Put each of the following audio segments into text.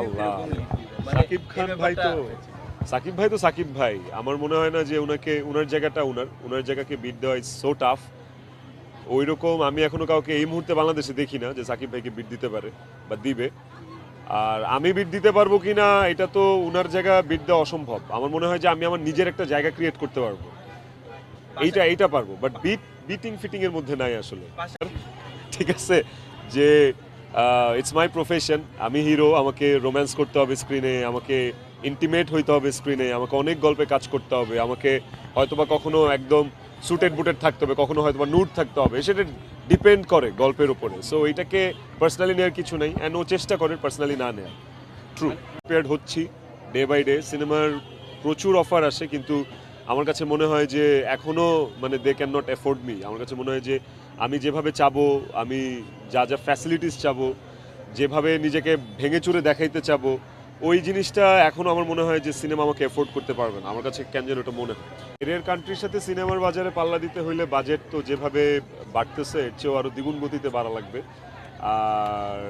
আল্লাহ। মানে সাকিব খান ভাই তো সাকিব ভাই তো সাকিব ভাই। আমার মনে হয় না যে ওনাকে ওনার জায়গাটা ওনার ওনার জায়গাকে বিট দেওয়া ইজ সো টাফ ওই রকম আমি এখনও কাউকে এই মুহূর্তে বাংলাদেশে দেখি না যে সাকিব ভাইকে বিট দিতে পারে বা দিবে। আর আমি বিট দিতে পারব কিনা এটা তো ওনার জায়গা বিট দেওয়া অসম্ভব। আমার মনে হয় যে আমি আমার নিজের একটা জায়গা ক্রিয়েট করতে পারব। এইটা এইটা পারব। বাট বিট বিটিং ফিটিং এর মধ্যে নাই আসলে। ঠিক আছে? যে ইটস মাই প্রফেশন আমি হিরো আমাকে রোম্যান্স করতে হবে স্ক্রিনে আমাকে ইন্টিমেট হইতে হবে স্ক্রিনে আমাকে অনেক গল্পে কাজ করতে হবে, আমাকে হয়তোবা কখনো একদম সুটেড বুটেড থাকতে হবে, কখনো হয়তোবা নুট থাকতে হবে, সেটা ডিপেন্ড করে গল্পের উপরে। সো এটাকে পার্সোনালি নেওয়ার কিছু নেই অ্যান্ড ও চেষ্টা করে পার্সোনালি না নেওয়ার ট্রু প্রিপেয়ার্ড হচ্ছি ডে বাই ডে সিনেমার প্রচুর অফার আসে, কিন্তু আমার কাছে মনে হয় যে এখনও মানে they can not afford me আমার কাছে মনে হয় যে আমি যেভাবে চাবো, আমি যা যা ফ্যাসিলিটিস চাবো, যেভাবে নিজেকে ভেঙে চুরে দেখাইতে চাবো, ওই জিনিসটা এখনও আমার মনে হয় যে সিনেমা আমাকে এফোর্ড করতে পারবে না। আমার কাছে কেন যেন ওটা মনে হয়। এর কান্ট্রির সাথে সিনেমার বাজারে পাল্লা দিতে হইলে বাজেট তো যেভাবে বাড়তেছে, এর চেয়েও আরও দ্বিগুণ গতিতে বাড়া লাগবে। আর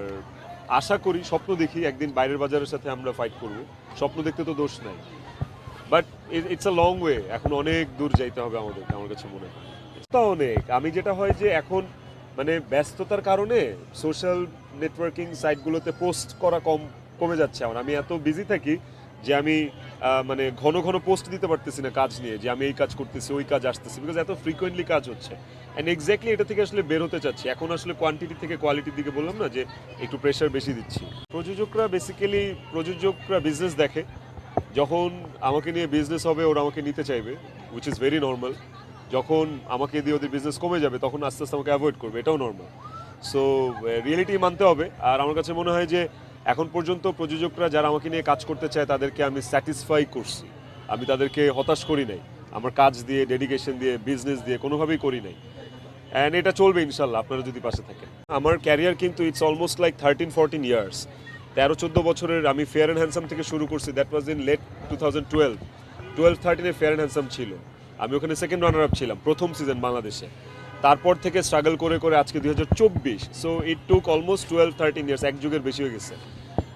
আশা করি, স্বপ্ন দেখি একদিন বাইরের বাজারের সাথে আমরা ফাইট করব। স্বপ্ন দেখতে তো দোষ নাই। But it's a long way এখন অনেক দূর যাইতে হবে আমাদের, আমার কাছে মনে হয়। তা অনেক। আমি যেটা হয় যে এখন মানে ব্যস্ততার কারণে সোশ্যাল নেটওয়ার্কিং সাইটগুলোতে পোস্ট করা কম, কমে যাচ্ছে আমার। আমি এত বিজি থাকি যে আমি মানে ঘন ঘন পোস্ট দিতে পারতেছি না কাজ নিয়ে, যে আমি এই কাজ করতেছি, ওই কাজ আসতেছি বিকজ এত ফ্রিকোয়েন্টলি কাজ হচ্ছে। অ্যান্ড এক্স্যাক্টলি এটা থেকে আসলে বের হতে চাচ্ছি। এখন আসলে কোয়ান্টিটি থেকে কোয়ালিটির দিকে বললাম না যে একটু প্রেশার বেশি দিচ্ছি। প্রযোজকরা বেসিক্যালি প্রযোজকরা বিজনেস দেখে। যখন আমাকে নিয়ে বিজনেস হবে, ওরা আমাকে নিতে চাইবে উইচ ইজ ভেরি নর্মাল যখন আমাকে দিয়ে ওদের বিজনেস কমে যাবে, তখন আস্তে আস্তে আমাকে অ্যাভয়েড করবে, এটাও নর্মাল সো রিয়েলিটি মানতে হবে। আর আমার কাছে মনে হয় যে, এখন পর্যন্ত প্রযোজকরা যারা আমাকে নিয়ে কাজ করতে চায়, তাদেরকে আমি স্যাটিসফাই করছি। আমি তাদেরকে হতাশ করি নাই। আমার কাজ দিয়ে ডেডিকেশন দিয়ে বিজনেস দিয়ে কোনোভাবেই করি নাই। অ্যান্ড এটা চলবে ইনশাল্লাহ, আপনারা যদি পাশে থাকেন। আমার ক্যারিয়ার কিন্তু it's almost like thirteen fourteen years তেরো চোদ্দ বছরের আমি ফেয়ার অ্যান্ড হ্যান্ডসাম থেকে শুরু করছি। That was in late two thousand twelve twelve থার্টিনে fair and handsome ছিল। আমি ওখানে সেকেন্ড রানার আপ ছিলাম, প্রথম সিজন বাংলাদেশে। তারপর থেকে স্ট্রাগল করে করে আজকে দুই হাজার চব্বিশ। So it took almost twelve thirteen years এক যুগের বেশি হয়ে গেছে।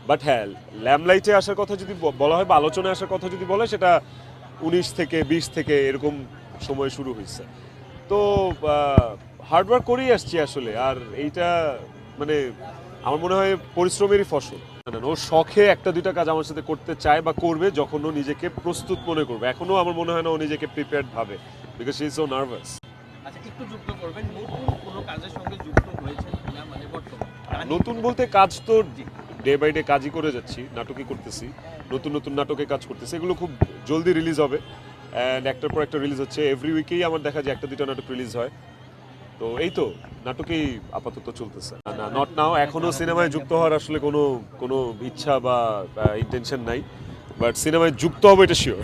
বাট হ্যাঁ ল্যামলাইটে আসার কথা যদি বলা হয় বা আলোচনায় আসার কথা যদি বলে, সেটা উনিশ থেকে বিশ থেকে এরকম সময় শুরু হয়েছে। তো হার্ডওয়ার্ক করেই আসছি আসলে। আর এইটা মানে আমার মনে হয় পরিশ্রমেরই ফসল। না, শখে একটা দুইটা কাজ আমার সাথে করতে চায় বা করবে যখন ও নিজেকে প্রস্তুত মনে করবে। এখনও আমার মনে হয় না ও নিজেকে প্রিপেয়ার্ড ভাবে because she is so nervous আচ্ছা একটু যুক্ত করবেন নতুন কোনো কাজের সঙ্গে যুক্ত হয়েছেন কিনা মানে বর্তমানে? নতুন বলতে কাজ তো ডে বাই ডে কাজই করে যাচ্ছি নাটকই করতেছি নতুন নতুন নাটকে কাজ করতেছি এগুলো খুব জলদি রিলিজ হবে। অ্যান্ড একটার পর একটা রিলিজ হচ্ছে। এভরি উইকেই আমার দেখা যায় একটা দুটো নাটক রিলিজ হয়। তো এই তো, নাটকেই আপাতত চলতেছে। না নট নাও এখনও সিনেমায় যুক্ত হওয়ার আসলে কোনো কোনো ইচ্ছা বা ইন্টেনশন নাই বাট সিনেমায় যুক্ত হবে এটা শিওর